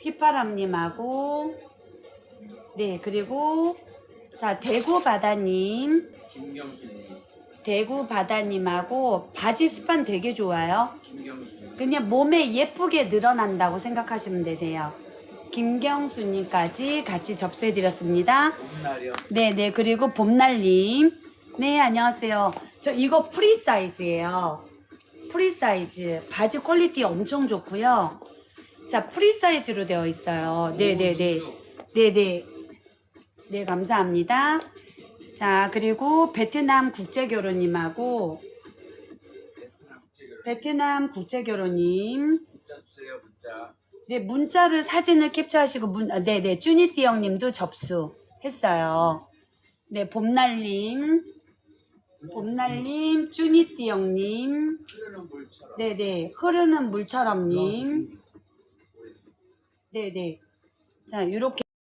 휘파람님하고 네 그리고 자 대구 바다님 김경수님, 대구 바다님하고 바지 스판 되게 좋아요. 김경수님, 그냥 몸에 예쁘게 늘어난다고 생각하시면 되세요. 김경수님까지 같이 접수해드렸습니다. 봄날이요. 네네 그리고 봄날님 네 안녕하세요. 저 이거 프리 사이즈예요. 프리 사이즈 바지 퀄리티 엄청 좋고요. 자 프리 사이즈로 되어 있어요. 네 네 네 네 네 네 감사합니다. 자 그리고 베트남 국제 결혼님하고 베트남 국제 결혼님 문자 주세요, 문자. 네, 문자를 사진을 캡처하시고 문, 아, 네, 네, 쭈니띠 형님도 접수했어요. 네, 봄날님, 봄날님, 쭈니띠 형님, 물처럼. 네, 네, 흐르는 물처럼님, 네, 네. 자, 요렇게.